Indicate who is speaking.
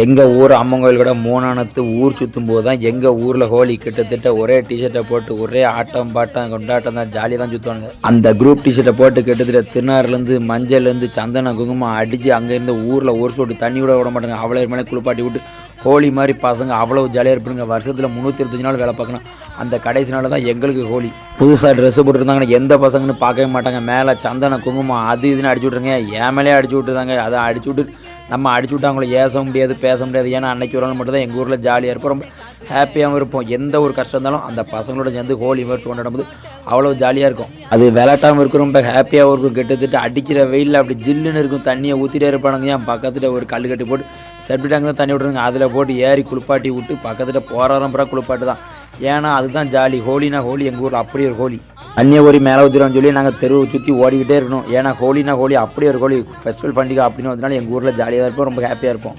Speaker 1: எங்கள் ஊர் அம்மன் கோயில் கூட மூணானத்து ஊர் சுற்றும் போது தான் எங்கள் ஊரில் ஹோலி கிட்டத்தட்ட ஒரே டிஷர்ட்டை போட்டு ஒரே ஆட்டம் பாட்டம் கொண்டாட்டம் தான் ஜாலியாக தான் சுற்றுவாங்க அந்த குரூப் டிஷர்ட்டை போட்டு கிட்டத்தட்ட திருநாறுலேருந்து மஞ்சள்லேருந்து சந்தன குங்குமம் அடித்து அங்கேருந்து ஊரில் ஒரு சொட்டு தண்ணி விட விட மாட்டாங்க அவ்வளோ மேலே குளிப்பாட்டி விட்டு ஹோலி மாதிரி பசங்க அவ்வளோ ஜாலியாக இருப்பாங்க வருஷத்தில் முந்நூற்றி இருபத்தஞ்சு நாள் வேலை பார்க்கணும். அந்த கடைசி நாள் தான் எங்களுக்கு ஹோலி. புதுசாக ட்ரெஸ் போட்டுருந்தாங்கன்னா எந்த பசங்கன்னு பார்க்கவே மாட்டாங்க. மேலே சந்தன குங்குமம் அது இதுன்னு அடிச்சு விட்ருங்க என் மேலே அடிச்சு விட்டுருந்தாங்க அதை அடிச்சு விட்டு நம்ம அடிச்சு விட்டு அவங்கள ஏச முடியாது பேச முடியாது. ஏன்னா அன்னைக்கு ஒரு நாள் மட்டும் தான் எங்கள் ஊரில் ஜாலியாக இருப்போம். ரொம்ப ஹாப்பியாகவும் இருப்போம். எந்த ஒரு கஷ்டம் இருந்தாலும் அந்த பசங்களோட சேர்ந்து ஹோலி மாதிரி கொண்டாடும் போது அவ்வளோ ஜாலியாக இருக்கும். அது விளாட்டாமல் இருக்கும். ரொம்ப ஹாப்பியாகவும் இருக்கும். கிட்டத்தட்ட அடிக்கிற வெயிலில் அப்படி ஜில்லுன்னு இருக்கும். தண்ணியை ஊற்றிட்டே இருப்பானுங்க. என் பக்கத்தில் ஒரு கல் கட்டி போட்டு செப்டிட்டாங்க தான் தண்ணி விட்ருங்க அதில் போட்டு ஏறி குளிப்பாட்டி விட்டு பக்கத்தில் போகிறாரம் பூரா குளிப்பாட்டு தான் ஏன்னா அதுதான் ஜாலி. ஹோலினா ஹோலி எங்கள் ஊரில் அப்படி ஒரு ஹோலி. தண்ணியை ஓடி மேலே சொல்லி நாங்கள் தெருவை சுற்றி ஓடிக்கிட்டே இருக்கணும். ஏன்னா ஹோலினா ஹோலி அப்படி ஒரு ஹோலி. ஃபெஸ்டிவல் பண்டிகை அப்படின்னு வந்தனால எங்கள் ஊரில் ஜாலியாக இருப்போம். ரொம்ப ஹாப்பியாக இருப்போம்.